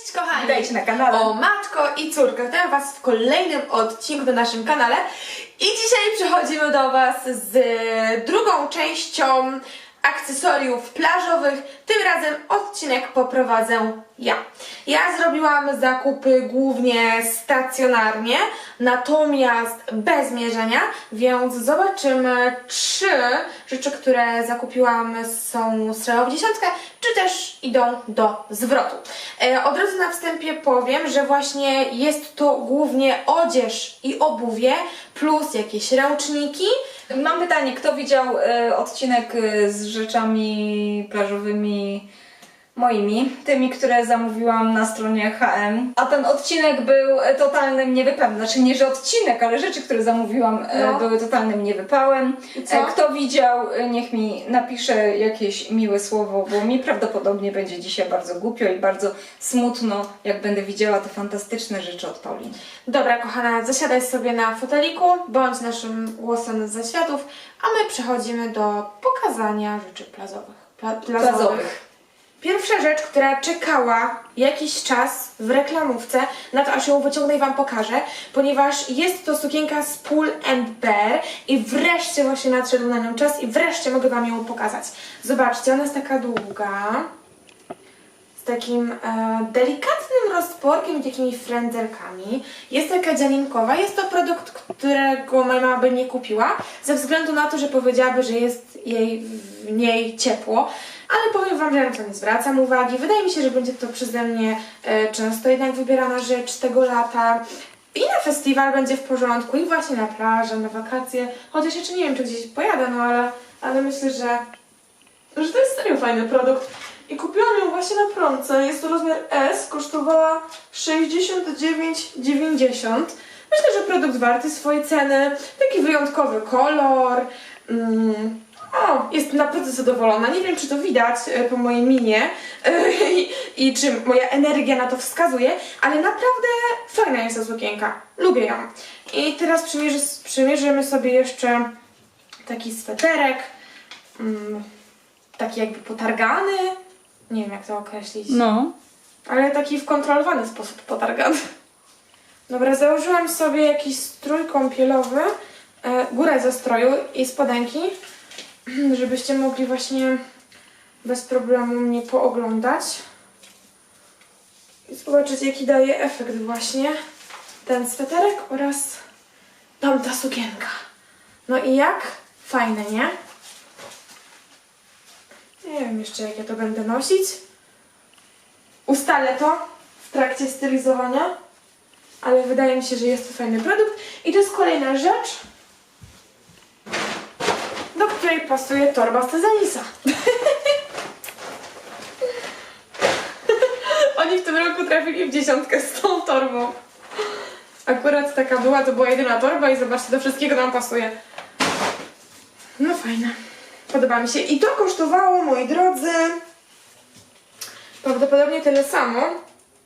Cześć kochani! Witajcie na kanale. O matko i córko, witam was w kolejnym odcinku na naszym kanale i dzisiaj przechodzimy do was z drugą częścią akcesoriów plażowych. Tym razem odcinek poprowadzę ja. Ja zrobiłam zakupy głównie stacjonarnie, natomiast bez mierzenia, więc zobaczymy, czy rzeczy, które zakupiłam są strzelały w dziesiątkę, czy też idą do zwrotu. E, od razu na wstępie powiem, że właśnie jest to głównie odzież i obuwie, plus jakieś ręczniki, Mam pytanie, kto widział e, odcinek e, z rzeczami plażowymi moimi, tymi, które zamówiłam na stronie HM. A ten odcinek był e, totalnym niewypałem. Znaczy nie, że odcinek, ale rzeczy, które zamówiłam e, No. były totalnym niewypałem. I co? E, Kto widział, e, niech mi napisze jakieś miłe słowo, bo mi prawdopodobnie będzie dzisiaj bardzo głupio i bardzo smutno, jak będę widziała te fantastyczne rzeczy od Pauliny. Dobra, kochana, zasiadaj sobie na foteliku, bądź naszym głosem z zaświatów, a my przechodzimy do pokazania rzeczy plazowych. Pla plazowych. Plazowych. Pierwsza rzecz, która czekała jakiś czas w reklamówce, na to aż ją wyciągnę i Wam pokażę, ponieważ jest to sukienka z Pull and Bear i wreszcie właśnie nadszedł na nią czas i wreszcie mogę Wam ją pokazać. Zobaczcie, ona jest taka długa, z takim e, delikatnym rozporkiem i takimi frędzelkami. Jest taka dzianinkowa. Jest to produkt, którego moja mama by nie kupiła, ze względu na to, że powiedziałaby, że jest jej w niej ciepło. Ale powiem Wam, że na to nie zwracam uwagi. Wydaje mi się, że będzie to przeze mnie e, często jednak wybierana rzecz tego lata. I na festiwal będzie w porządku, i właśnie na plażę, na wakacje. Chociaż jeszcze nie wiem, czy gdzieś pojadę, no ale, ale myślę, że że to jest serio fajny produkt. I kupiłam ją właśnie na promce. Jest to rozmiar S, kosztowała 69,90. Myślę, że produkt warty swojej ceny. Taki wyjątkowy kolor. Mm. O, jestem naprawdę zadowolona. Nie wiem, czy to widać e, po mojej minie e, i, i czy moja energia na to wskazuje, ale naprawdę fajna jest ta sukienka. Lubię ją. I teraz przymierzy, przymierzymy sobie jeszcze taki sweterek. Mm, taki jakby potargany. Nie wiem jak to określić. No. Ale taki w kontrolowany sposób potargany. Dobra, założyłam sobie jakiś strój kąpielowy, e, górę ze stroju i spodenki, żebyście mogli właśnie bez problemu mnie pooglądać. I zobaczyć jaki daje efekt właśnie ten sweterek oraz tamta sukienka. No i jak? Fajne, nie? Nie wiem jeszcze jak ja to będę nosić. Ustalę to w trakcie stylizowania, ale wydaje mi się, że jest to fajny produkt. I to jest kolejna rzecz, do której pasuje torba z Tezanisa. Oni w tym roku trafili w dziesiątkę z tą torbą. Akurat taka była, to była jedyna torba i zobaczcie, do wszystkiego nam pasuje. No fajne. Podoba mi się. I to kosztowało, moi drodzy, prawdopodobnie tyle samo.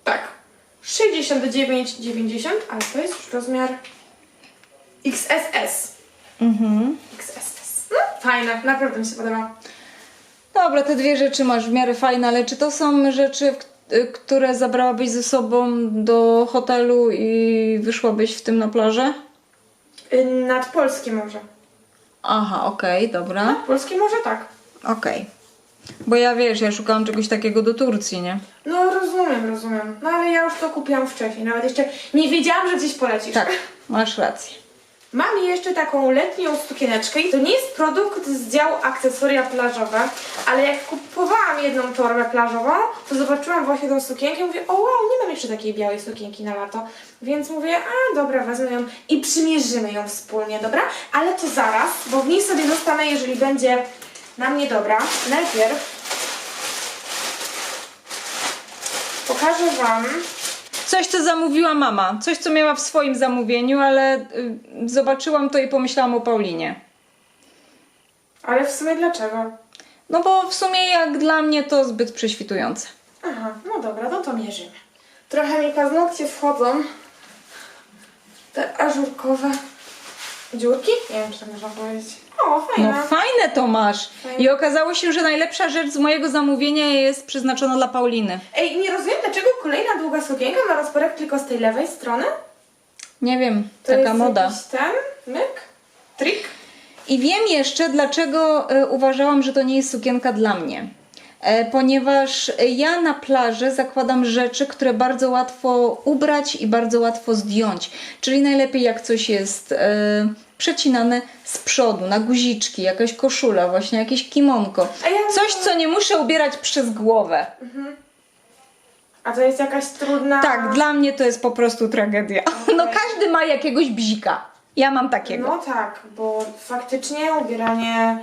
Tak. 69,90, ale to jest już rozmiar XSS. Mhm. XSS. Fajne, naprawdę mi się podoba. Dobra, te dwie rzeczy masz w miarę fajne, ale czy to są rzeczy, y, które zabrałabyś ze sobą do hotelu i wyszłabyś w tym na plażę? Y, Nad polskie morze. Aha, okej, dobra. Polskie morze tak. Okej. Bo ja wiesz, ja szukałam czegoś takiego do Turcji, nie? No rozumiem, rozumiem. No ale ja już to kupiłam wcześniej. Nawet jeszcze nie wiedziałam, że gdzieś polecisz. Tak, masz rację. Mam jeszcze taką letnią sukieneczkę i to nie jest produkt z działu akcesoria plażowe, ale jak kupowałam jedną torbę plażową, to zobaczyłam właśnie tą sukienkę i mówię, o wow, nie mam jeszcze takiej białej sukienki na lato, więc mówię, a dobra, wezmę ją i przymierzymy ją wspólnie, dobra? Ale to zaraz, bo w niej sobie zostanę, jeżeli będzie na mnie dobra. Najpierw pokażę Wam Coś, co zamówiła mama. Coś, co miała w swoim zamówieniu, ale y, zobaczyłam to i pomyślałam o Paulinie. ale w sumie dlaczego? No bo w sumie jak dla mnie to zbyt prześwitujące. Aha, no dobra, no to mierzymy. Trochę mi paznokcie wchodzą. Te ażurkowe dziurki? Nie wiem, czy tak można powiedzieć. O, fajne. No fajne to masz. Fajne. I okazało się, że najlepsza rzecz z mojego zamówienia jest przeznaczona dla Pauliny. Ej, nie rozumiem, dlaczego kolejna długa sukienka ma rozporek tylko z tej lewej strony? Nie wiem, To taka jest moda. jakiś ten, myk, trik? I wiem jeszcze, dlaczego e, uważałam, że to nie jest sukienka dla mnie. E, Ponieważ ja na plaży zakładam rzeczy, które bardzo łatwo ubrać i bardzo łatwo zdjąć. Czyli najlepiej jak coś jest e, przecinane z przodu, na guziczki, jakaś koszula, właśnie jakieś kimonko. Coś, co nie muszę ubierać przez głowę. A to jest jakaś trudna... Tak, dla mnie to jest po prostu tragedia. No każdy ma jakiegoś bzika. Ja mam takiego. No tak, bo faktycznie ubieranie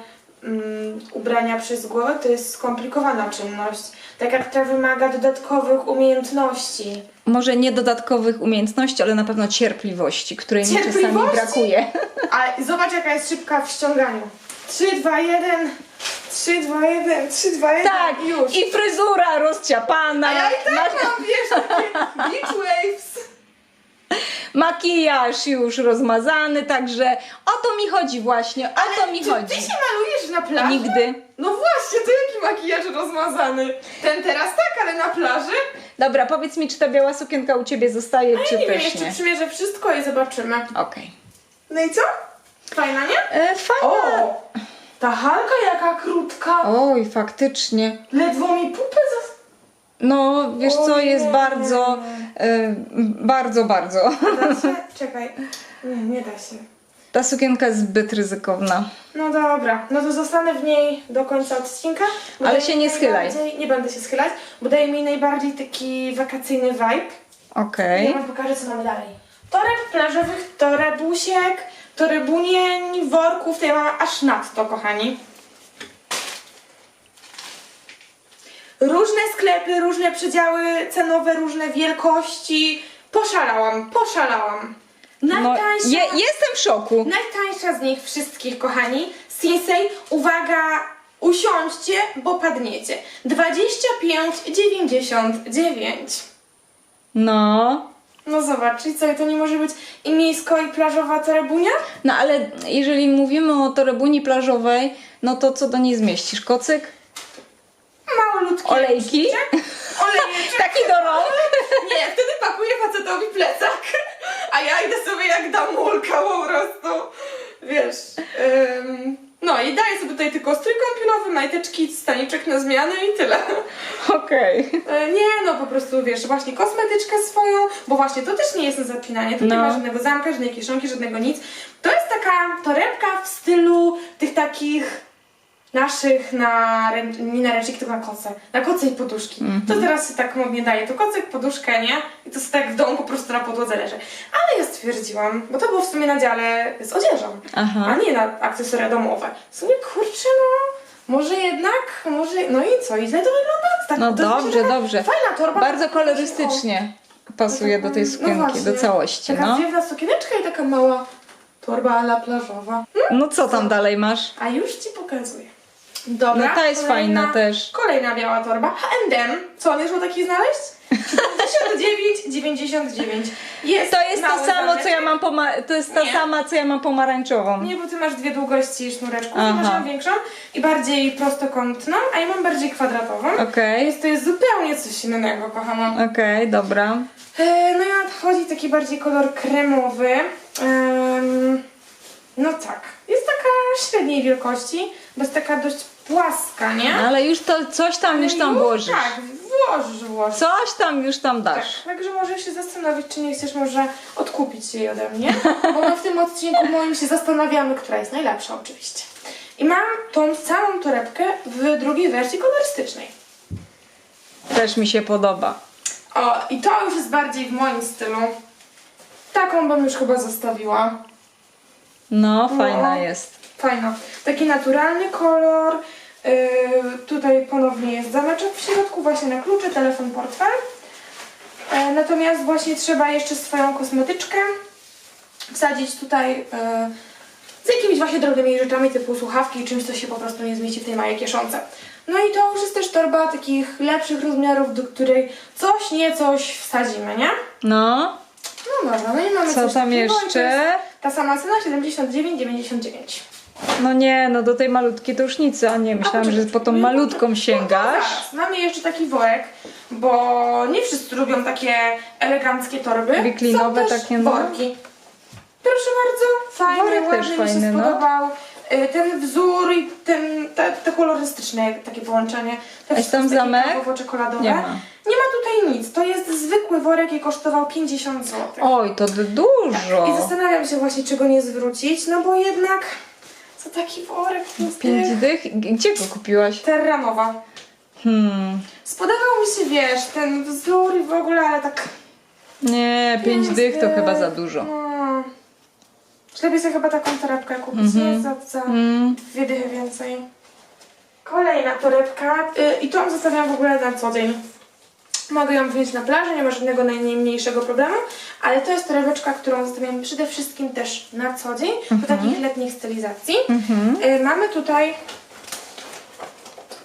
ubrania przez głowę to jest skomplikowana czynność. Tak jak ta wymaga dodatkowych umiejętności. Może nie dodatkowych umiejętności, ale na pewno cierpliwości, której mi czasami Cierpliwości? brakuje. A zobacz jaka jest szybka w ściąganiu. 3, 2, 1, 3, 2, 1, 3, 2, 1 Tak, już. i fryzura rozciapana, A ja i tak ma- mam, wiesz, takie beach waves. Makijaż już rozmazany, także o to mi chodzi właśnie, o to mi Czy chodzi. ty się malujesz na plaży? Nigdy. No właśnie, to jaki makijaż rozmazany? Ten teraz tak, ale na plaży? Dobra, powiedz mi, czy ta biała sukienka u ciebie zostaje, czy Ja nie wiem, też jeszcze nie? przymierzę wszystko i zobaczymy. Okej. No i co? Fajna, nie? E, Fajna. O! Ta halka jaka krótka. Oj, faktycznie. Ledwo mi pupę zas... No, wiesz co, Ojej. jest bardzo, e, bardzo, bardzo. Da się? Czekaj. Nie, nie da się. Ta sukienka jest zbyt ryzykowna. No dobra, no to zostanę w niej do końca odcinka. bo Ale daje się mi nie schylaj. najbardziej- Nie będę się schylać, bo daje mi najbardziej taki wakacyjny vibe. Okej. Ja wam pokażę, co mamy dalej. Toreb plażowych, torebusiek, torebunień, worków, tutaj mam aż nadto, kochani. Różne sklepy, różne przedziały cenowe, różne wielkości. Poszalałam, poszalałam. No, Najtańsza, je, jestem w szoku. najtańsza z nich wszystkich, kochani. Sinsei, uwaga, usiądźcie, bo padniecie. 25,99. No. No zobacz, i co, i to nie może być i miejsko, i plażowa torebunia? No ale jeżeli mówimy o torebuni plażowej, no to co do niej zmieścisz? Kocyk? Malutkie. Olejki? Olejeczek. Taki do rąk? Nie, wtedy pakuję facetowi plecak, a ja idę sobie jak damulka po prostu. Wiesz. ym, no i daję sobie tutaj tylko strój kąpielowy, majteczki, staniczek na zmianę i tyle. Okej. E, Nie, no po prostu wiesz, właśnie kosmetyczkę swoją, bo właśnie to też nie jest na zapinanie, nie No. ma żadnego zamka, żadnej kieszonki, żadnego nic. To jest taka torebka w stylu tych takich naszych na, rę- nie na ręcznik, tylko na koce, na koce i poduszki. Mhm. To teraz się tak modnie daje, to kocyk, poduszkę, nie? I to sobie tak w domu po prostu na podłodze leży. Ale ja stwierdziłam, bo to było w sumie na dziale z odzieżą, Aha. a nie na akcesoria domowe. W sumie kurczę, no... Może jednak, może, no i co, i źle to wygląda? Tak, No to jest dobrze, taka dobrze. Fajna torba. Bardzo kolorystycznie pasuje do tej No sukienki, właśnie. do całości, Taka no. zwiewna sukieneczka i taka mała torba ala plażowa. No co tam dalej masz? A już Ci pokazuję. Dobra, No ta jest fajna też. Kolejna biała torba. H&M. Co, nie szło takiej znaleźć? 79,99. Jest To jest to samo, co ja mam to jest ta Nie. sama, co ja mam pomarańczową. Nie, bo Ty masz dwie długości sznureczków. Aha. masz ją większą i bardziej prostokątną, a ja mam bardziej kwadratową. Okej, Więc to jest zupełnie coś innego, kochana. okej, dobra. E, No i nadchodzi taki bardziej kolor kremowy. Em, no tak. Jest taka średniej wielkości, bo jest taka dość płaska, nie? Ale już to, coś tam już tam No, włożysz. Tak, włożysz, włożysz. Coś tam już tam Tak, dasz. także możesz się zastanowić, czy nie chcesz może odkupić jej ode mnie. Bo my w tym odcinku moim się zastanawiamy, która jest najlepsza oczywiście. I mam tą samą torebkę w drugiej wersji kolorystycznej. Też mi się podoba. O, i to już jest bardziej w moim stylu. Taką bym już chyba zostawiła. No, No. fajna jest. Fajna. Taki naturalny kolor. Yy, tutaj ponownie jest zameczek w środku, właśnie na klucze, telefon, portfel. E, natomiast właśnie trzeba jeszcze swoją kosmetyczkę wsadzić tutaj yy, z jakimiś właśnie drobnymi rzeczami typu słuchawki czymś, co się po prostu nie zmieści w tej małej kieszonce. No i to już jest też torba takich lepszych rozmiarów, do której coś, nie coś wsadzimy, nie? No, no dobra, no nie mamy Co coś tam takiego, jeszcze? Ta sama cena 79,99. No nie, no do tej malutkiej to już nic, a nie, myślałam, że po tą malutką sięgasz. Zaraz, mamy jeszcze taki worek, bo nie wszyscy lubią takie eleganckie torby. Wiklinowe takie, no. Proszę bardzo, fajny, Worek też mi fajny, się no. spodobał. Y, ten wzór i ten, te, te kolorystyczne takie połączenie. Te Jakiś tam zamek? czekoladowe. Nie ma. Nie ma tutaj nic. To jest zwykły worek i kosztował 50 zł. Oj, to dużo. I zastanawiam się właśnie, czy go nie zwrócić, no bo jednak co taki worek Pięć dych? Gdzie go kupiłaś? Terramowa. Hmm. Spodobał mi się, wiesz, ten wzór i w ogóle, ale tak... Nie, pięć dych to chyba za dużo. No. Lepiej sobie chyba taką torebkę kupić, nie? Za, za Mm. dwie dychy więcej. Kolejna torebka y, i tą zostawiam w ogóle na co dzień. Mogę ją wziąć na plażę, nie ma żadnego najmniejszego problemu, ale to jest torebeczka, którą zostawiam przede wszystkim też na co dzień, do takich letnich stylizacji. Y, mamy tutaj,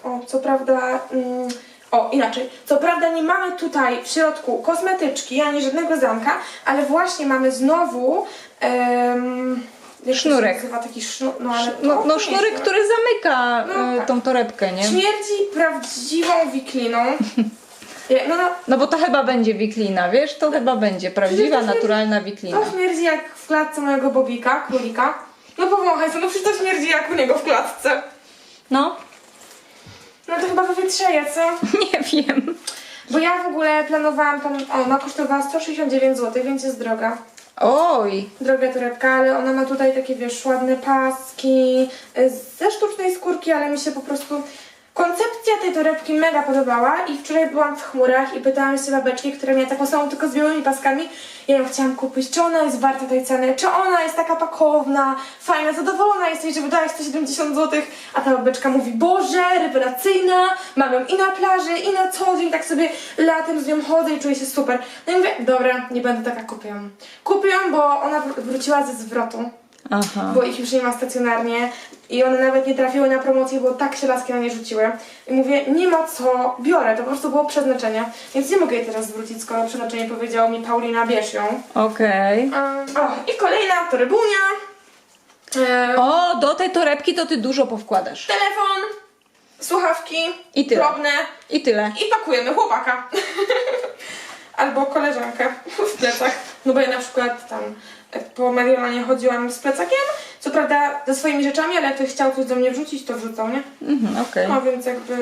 o co prawda, mm, o inaczej, co prawda nie mamy tutaj w środku kosmetyczki ani żadnego zamka, ale właśnie mamy znowu Sznurek. nazywa, taki sznur, no ale No, no sznurek, który zamyka No y, tak. tą torebkę, nie? Śmierdzi prawdziwą wikliną. No, no, No bo to chyba będzie wiklina, wiesz? To chyba będzie prawdziwa, to naturalna wiklina. to śmierdzi jak w klatce mojego Bobika, królika. No powąchaj sobie, no przecież to śmierdzi jak u niego w klatce. No, No to chyba wywietrzeje, co? nie wiem. Bo ja w ogóle planowałam tą, o, ona kosztowała 169 zł, więc jest droga. Oj, Droga torebka, ale ona ma tutaj takie, wiesz, ładne paski y, ze sztucznej skórki, ale mi się po prostu koncepcja tej torebki mega podobała i wczoraj byłam w chmurach i pytałam się babeczki, która miała taką samą, tylko z białymi paskami. Ja ją chciałam kupić, czy ona jest warta tej ceny, czy ona jest taka pakowna, fajna, zadowolona jesteś, że wydałeś 170 zł, a ta babeczka mówi, Boże, rewelacyjna, mam ją i na plaży, i na co dzień, tak sobie latem z nią chodzę i czuję się super. No i mówię, dobra, nie będę taka, kupię ją. Kupię ją, bo ona wr- wróciła ze zwrotu aha. bo ich już nie ma stacjonarnie i one nawet nie trafiły na promocję, bo tak się laski na nie rzuciły. I mówię, nie ma co, biorę, to po prostu było przeznaczenie, więc nie mogę jej teraz zwrócić, skoro przeznaczenie powiedziało mi Paulina, bierz ją. Okej. o, i kolejna torebunia, e, O, do tej torebki to ty dużo powkładasz. telefon, słuchawki, I tyle. drobne I tyle. i pakujemy chłopaka. Albo koleżankę w plecach. No bo ja na przykład tam po Mediolanie chodziłam z plecakiem, co prawda ze swoimi rzeczami, ale jak ktoś chciał coś do mnie wrzucić, to wrzucał, nie? Mhm, okej. No więc jakby...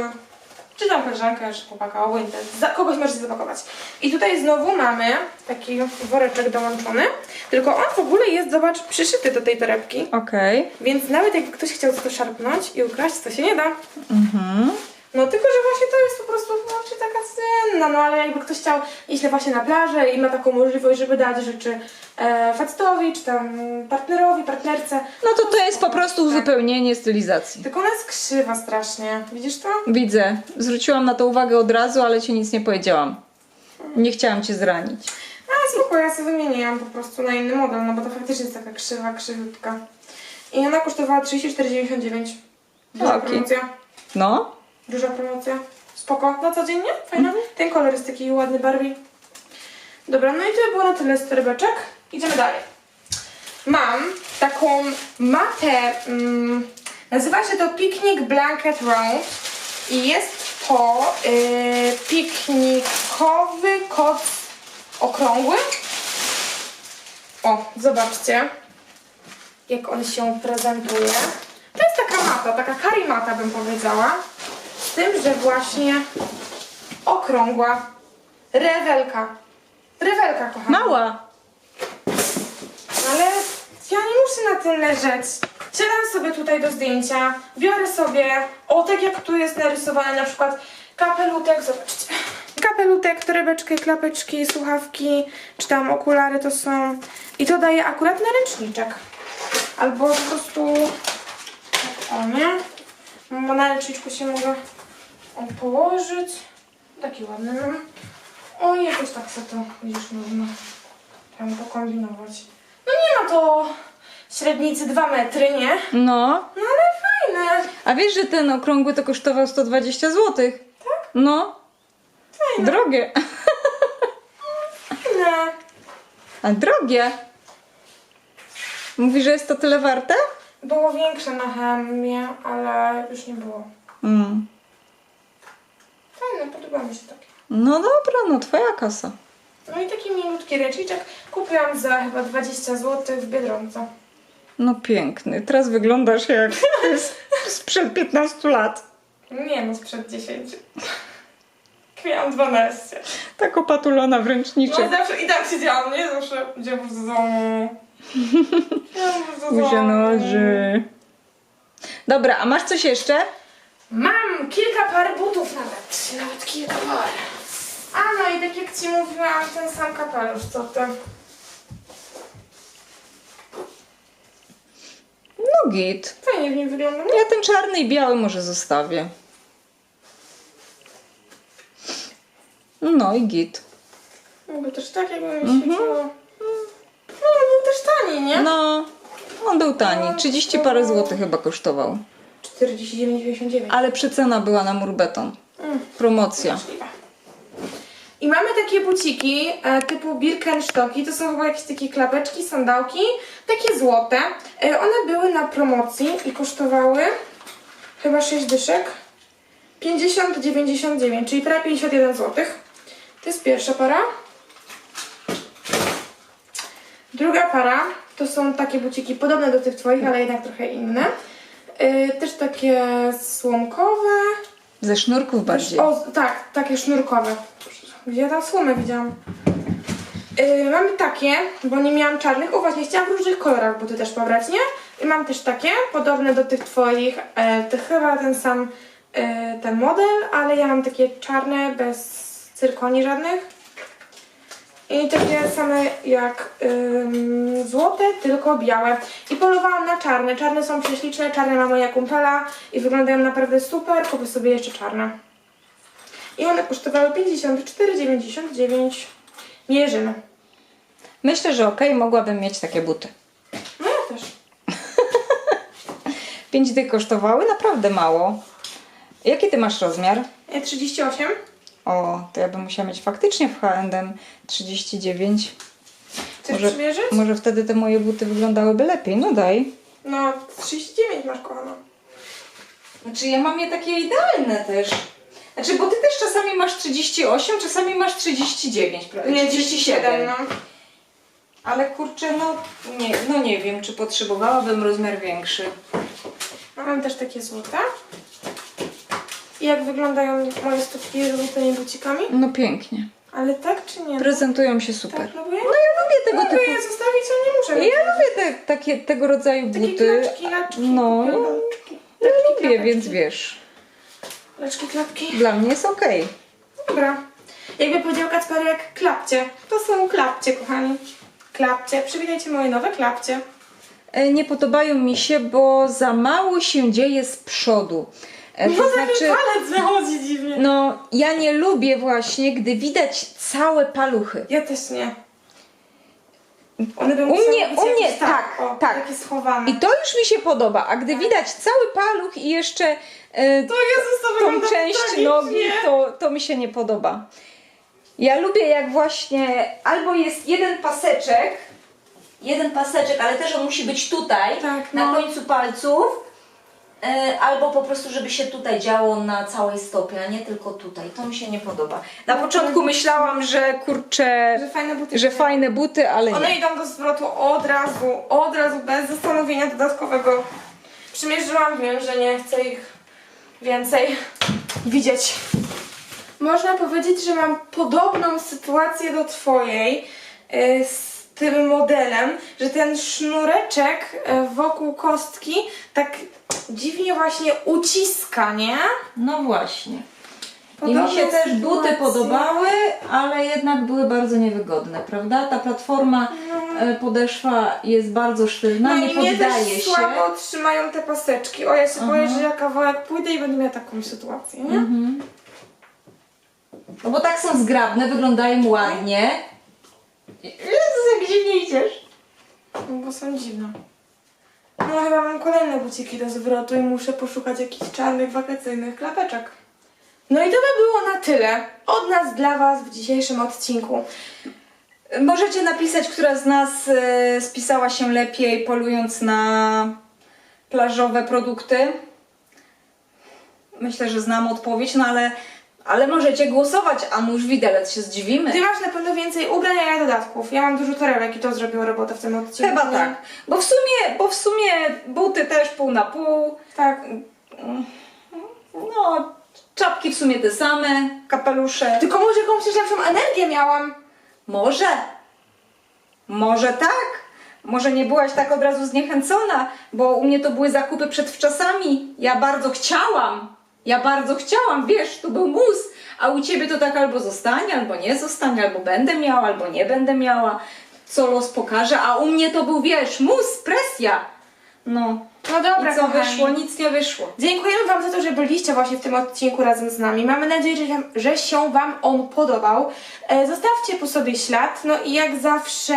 Czy tam koleżankę, czy chłopaka, obojętnie. Za kogoś możesz zapakować. I tutaj znowu mamy taki woreczek dołączony, tylko on w ogóle jest, zobacz, przyszyty do tej torebki. Okej. Więc nawet jakby ktoś chciał to szarpnąć i ukraść, to się nie da. Mhm. No tylko, że właśnie to jest po prostu znaczy, taka cenna, no ale jakby ktoś chciał iść właśnie na plażę i ma taką możliwość, żeby dać rzeczy e, facetowi, czy tam partnerowi, partnerce. No to to jest po prostu uzupełnienie stylizacji. Tylko ona jest krzywa strasznie. Widzisz to? Widzę. Zwróciłam na to uwagę od razu, ale ci nic nie powiedziałam. Nie chciałam cię zranić. A spoko, ja sobie wymieniłam po prostu na inny model, no bo to faktycznie jest taka krzywa, krzywiutka. I ona kosztowała 34,99. Duża Okej. promocja. No. Duża promocja. Spoko. Na co dzień, nie? Fajna. Ten kolor jest taki ładny Barbie. Dobra, no i to było na tyle z torebeczek. Idziemy dalej. Mam taką matę, mm, nazywa się to Picnic Blanket Round i jest to yy, piknikowy koc okrągły. O, zobaczcie, jak on się prezentuje. To jest taka mata, taka karimata bym powiedziała. Z tym, że właśnie okrągła. Rewelka. Rewelka, kochana. Mała. Ale ja nie muszę na tym leżeć. Siadam sobie tutaj do zdjęcia, biorę sobie, o tak jak tu jest narysowane na przykład kapelutek, zobaczcie. Kapelutek, torebeczkę, klapeczki, słuchawki, czy tam okulary to są. I to daje akurat na ręczniczek. Albo po prostu tak, o nie? Bo na ręczniczku się mogę położyć. Taki ładny mam. O, jakoś tak sobie to, widzisz, można tam pokombinować. No nie ma to średnicy 2 metry, nie? No. No ale fajne. A wiesz, że ten okrągły to kosztował 120 zł? Tak? No. Fajne. Drogie. Fajne. A drogie. Mówi, że jest to tyle warte? Było większe na chemię, ale już nie było. Mm. Fajne, podoba mi się takie. No dobra, no twoja kasa. No i taki milutki ręczniczek kupiłam za chyba 20 zł w Biedronce. No piękny. Teraz wyglądasz jak z- sprzed 15 lat. Nie no, sprzed 10. Miałam 12. Tak opatulona w No ręczniczek. zawsze i tak siedziałam, nie? Zawsze gdzie w domu. Buzia noży. Dobra, a masz coś jeszcze? Mam kilka par butów nawet. Nawet kilka par. A no i tak jak ci mówiłam, ten sam kapelusz, co ty. No git. Fajnie w nim wygląda, nie? Ja ten czarny i biały może zostawię. No i git. Mógłby też tak, jakby mi świeciło. No, był też tani, nie? No, on był tani. 30 parę złotych chyba kosztował. 49,99. Ale przecena była na murbeton. Promocja. Możliwe. I mamy takie buciki e, typu Birkenstocki, to są chyba jakieś takie klapeczki, sandałki, takie złote. E, one były na promocji i kosztowały chyba 6 dyszek. 50,99, czyli prawie 51 zł. To jest pierwsza para. Druga para to są takie buciki podobne do tych twoich, ale jednak trochę inne. E, też takie słomkowe. Ze sznurków bardziej. O, tak, takie sznurkowe. Gdzie ja tam słomę widziałam? Yy, mamy takie, bo nie miałam czarnych. O właśnie, chciałam w różnych kolorach buty też pobrać, nie? I mam też takie, podobne do tych twoich. E, to chyba ten sam e, ten model, ale ja mam takie czarne, bez cyrkoni żadnych. I takie same jak ym, złote, tylko białe. I polowałam na czarne. Czarne są prześliczne, czarne ma moja kumpela i wyglądają naprawdę super. Kupię sobie jeszcze czarne. I one kosztowały 54,99. Mierzymy. Myślę, że okej, mogłabym mieć takie buty. No ja też. 5 dych kosztowały, naprawdę mało. Jaki ty masz rozmiar? E, 38. O, to ja bym musiała mieć faktycznie w H&M 39. Chcesz Może, przymierzyć? może wtedy te moje buty wyglądałyby lepiej. No daj. No, 39 masz, kochana. Znaczy ja mam je takie idealne też. Znaczy, bo ty też czasami masz 38, czasami masz 39, prawda? Nie, 37, no. Ale kurczę, no nie, no nie wiem, czy potrzebowałabym rozmiar większy. Mam też takie złote. I jak wyglądają moje stopki z tymi bucikami? No pięknie. Ale tak czy nie? Prezentują się super. Tak, próbuję? No ja lubię tego Mogę typu. je zostawić, a nie muszę. Ja lubię te, takie, tego rodzaju Takie buty. laczki. No, ja, lubię, klapeczki. więc wiesz. Laczki, klapki. Dla mnie jest okej. Dobra. Jakby powiedział Kacperek, klapcie. To są klapcie, kochani. Klapcie. Przywitajcie moje nowe klapcie. E, Nie podobają mi się, bo za mało się dzieje z przodu. E, No To taki znaczy, palec wychodzi dziwnie. no ja nie lubię właśnie, gdy widać całe paluchy. Ja też nie. One by U mnie- u mnie jakieś tak, o, tak. I to już mi się podoba, a gdy widać cały paluch i jeszcze e, To Jezus, tą część tragicznie. nogi, to, to mi się nie podoba. Ja lubię jak właśnie albo jest jeden paseczek, jeden paseczek, ale też on musi być tutaj, Tak, na no. końcu palców, albo po prostu, żeby się tutaj działo na całej stopie, a nie tylko tutaj. To mi się nie podoba. Na początku myślałam, że kurczę, Że fajne buty. że fajne buty, ale One nie. idą do zwrotu od razu, od razu, bez zastanowienia dodatkowego. Przymierzyłam, wiem, że nie chcę ich więcej widzieć. Można powiedzieć, że mam podobną sytuację do Twojej y, z tym modelem, że ten sznureczek y, wokół kostki tak dziwnie właśnie uciska, nie? No właśnie. I Podobne mi się też buty sytuacje. podobały, ale jednak były bardzo niewygodne, prawda? Ta platforma e, podeszwa jest bardzo sztywna, No nie i mnie poddaje też się. słabo trzymają te paseczki. O, ja się boję, że ja kawałek pójdę i będę miała taką sytuację, nie? Mhm. No bo tak są zgrabne, wyglądają ładnie. Jak dziwnie idziesz. No, Bo są dziwne. No chyba mam kolejne buciki do zwrotu i muszę poszukać jakichś czarnych, wakacyjnych klapeczek. No i to by było na tyle od nas dla Was w dzisiejszym odcinku. Możecie napisać, która z nas e, spisała się lepiej polując na plażowe produkty. Myślę, że znam odpowiedź, no ale, Ale możecie głosować, a nuż widelec się zdziwimy. Ty masz na pewno więcej ubrań, a ja dodatków. Ja mam dużo torebek i to zrobiło robotę w tym odcinku. Chyba tak. Bo w sumie, bo w sumie buty też pół na pół. Tak. No, czapki w sumie te same, kapelusze. Tylko może jakąś też lepszą energię miałam. Może. Może tak. Może nie byłaś tak od razu zniechęcona, bo u mnie to były zakupy przed wczasami. Ja bardzo chciałam. Ja bardzo chciałam, wiesz, tu był mus. A u ciebie to tak albo zostanie, albo nie zostanie, albo będę miała, albo nie będę miała. Co los pokaże, a u mnie to był, wiesz, mus, presja. No. No dobra, I co kochani. wyszło? Nic nie wyszło. Dziękujemy Wam za to, że byliście właśnie w tym odcinku razem z nami. Mamy nadzieję, że, że się Wam on podobał. E, zostawcie po sobie ślad. No i jak zawsze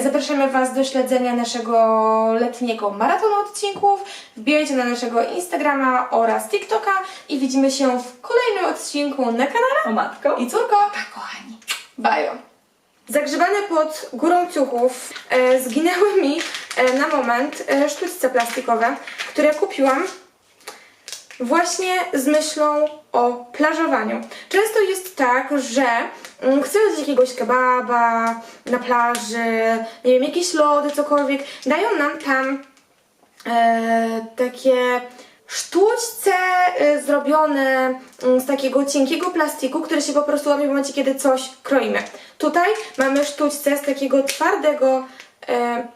zapraszamy Was do śledzenia naszego letniego maratonu odcinków. Wbijajcie na naszego Instagrama oraz TikToka i widzimy się w kolejnym odcinku na kanale. O matko. I córko, tak, kochani. bajo. Zagrzebane pod górą ciuchów e, zginęły mi e, na moment e, sztućce plastikowe, które kupiłam właśnie z myślą o plażowaniu. Często jest tak, że mm, chcemy zjeść jakiegoś kebaba na plaży, nie wiem, jakieś lody, cokolwiek. Dają nam tam e, takie sztućce e, zrobione mm, z takiego cienkiego plastiku, które się po prostu łamie w momencie, kiedy coś kroimy. Tutaj mamy sztućce z takiego twardego e,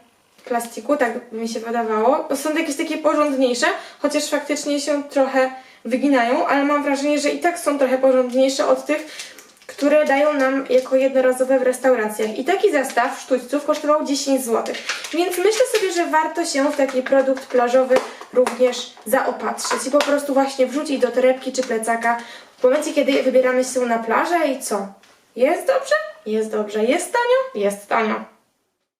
plastiku, tak mi się wydawało. Są jakieś takie porządniejsze, chociaż faktycznie się trochę wyginają, ale mam wrażenie, że i tak są trochę porządniejsze od tych, które dają nam jako jednorazowe w restauracjach. I taki zestaw sztućców kosztował 10 zł. Więc myślę sobie, że warto się w taki produkt plażowy również zaopatrzyć i po prostu właśnie wrzucić do torebki czy plecaka w momencie, kiedy wybieramy się na plażę i co? Jest dobrze? Jest dobrze. Jest tanio? Jest tanio.